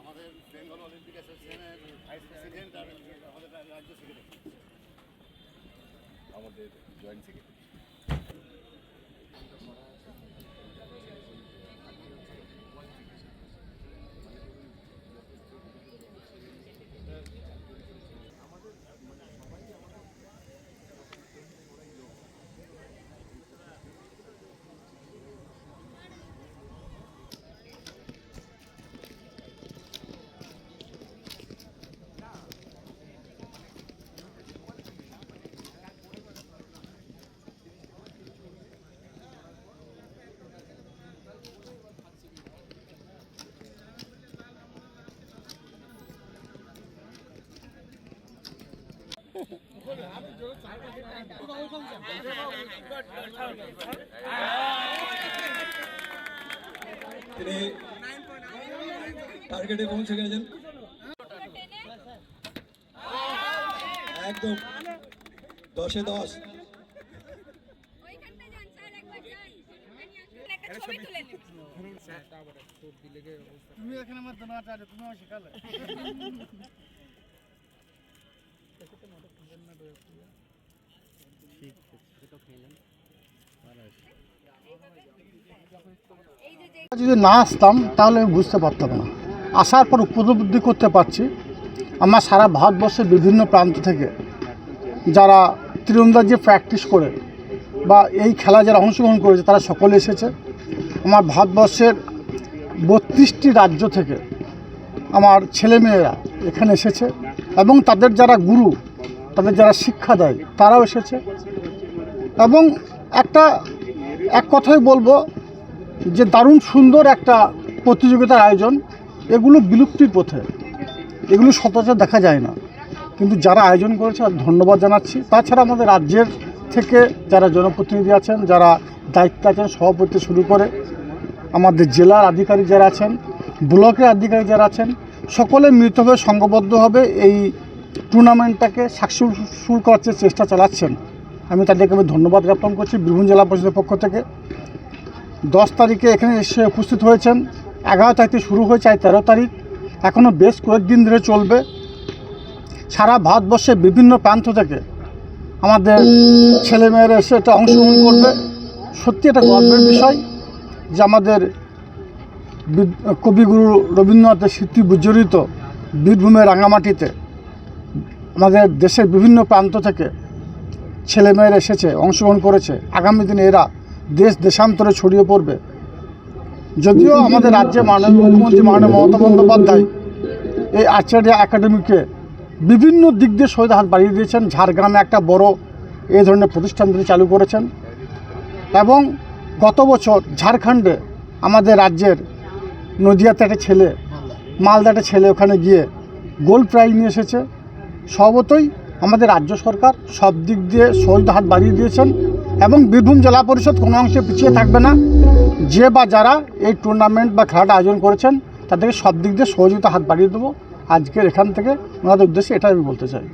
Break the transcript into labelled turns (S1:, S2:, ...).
S1: আমাদের বেঙ্গল অলিম্পিক অ্যাসোসিয়েশনের vice president আর আমাদের রাজ্য সেক্রেটারি। আমাদের জয়েন্ট সেক্রেটারি।
S2: তিনি টার্গেটে পৌঁছে গেছেন একদম দশে দশ।
S3: তুমি এখানে আমার দোনো আছে তুমি আমার শেখালে।
S4: যে
S3: যদি না আসতাম, তাহলে আমি বুঝতে পারতাম না। আসার পর উপলব্ধি করতে পারছি, আমার সারা ভারতবর্ষের বিভিন্ন প্রান্ত থেকে যারা তীরন্দাজি প্র্যাকটিস করে বা এই খেলা যারা অংশগ্রহণ করেছে, তারা সকলে এসেছে। আমার ভারতবর্ষের বত্রিশটি রাজ্য থেকে আমার ছেলেমেয়েরা এখানে এসেছে এবং তাদের যারা গুরু তাদের যারা শিক্ষা দেয়, তারাও এসেছে। এবং একটা, এক কথাই বলব যে দারুণ সুন্দর একটা প্রতিযোগিতার আয়োজন। এগুলো বিলুপ্তির পথে। এগুলো সচরাচর দেখা যায় না। কিন্তু যারা আয়োজন করেছে ধন্যবাদ জানাচ্ছি। তাছাড়া আমাদের রাজ্যের থেকে যারা জনপ্রতিনিধি আছেন, যারা দায়িত্বে আছেন, সভাপতি শুরু করে আমাদের জেলার আধিকারিক যারা আছেন, ব্লকের আধিকারিক যারা আছেন, সকলে মিলিতভাবে সংঘবদ্ধভাবে এই টুর্নামেন্টটাকে সাকসেসফুল করার চেষ্টা চালাচ্ছেন, আমি তাদেরকে আমি ধন্যবাদ জ্ঞাপন করছি বীরভূম জেলা পরিষদের পক্ষ থেকে। দশ তারিখে এখানে এসে উপস্থিত হয়েছেন, এগারো তারিখ থেকে শুরু হয়েছে তেরো তারিখ এখনও বেশ কয়েকদিন ধরে চলবে। সারা ভারতবর্ষের বিভিন্ন প্রান্ত থেকে আমাদের ছেলেমেয়েরা এসে এটা অংশগ্রহণ করবে। সত্যি এটা গর্বের বিষয় যে আমাদের কবিগুরু রবীন্দ্রনাথের স্মৃতি বিজড়িত বীরভূমের রাঙামাটিতে। আমাদের দেশের বিভিন্ন প্রান্ত থেকে ছেলেমেয়েরা এসেছে, অংশগ্রহণ করেছে। আগামী দিনে এরা দেশ দেশান্তরে ছড়িয়ে পড়বে। যদিও আমাদের রাজ্যে মাননীয় মুখ্যমন্ত্রী মাননীয় মমতা বন্দ্যোপাধ্যায় এই আচার্য একাডেমিকে বিভিন্ন দিক দিয়ে সহিত হাত বাড়িয়ে দিয়েছেন। ঝাড়গ্রামে একটা বড় এই ধরনের প্রতিষ্ঠান তিনি চালু করেছেন। এবং গত বছর ঝাড়খণ্ডে আমাদের রাজ্যের নদিয়াতে একটা ছেলে, মালদাতে একটা ছেলে ওখানে গিয়ে গোল্ড প্রাইজ নিয়ে এসেছে। স্বভাবতই আমাদের রাজ্য সরকার সব দিক দিয়ে সহিত হাত বাড়িয়ে দিয়েছেন এবং বীরভূম জেলা পরিষদ কোনো অংশে পিছিয়ে থাকবে না। যে বা যারা এই টুর্নামেন্ট বা খেলাটা আয়োজন করেছেন, তাদেরকে সব দিক দিয়ে সহযোগিতা হাত বাড়িয়ে দেবো। আজকের এখান থেকে ওনাদের উদ্দেশ্যে এটাই আমি বলতে চাই।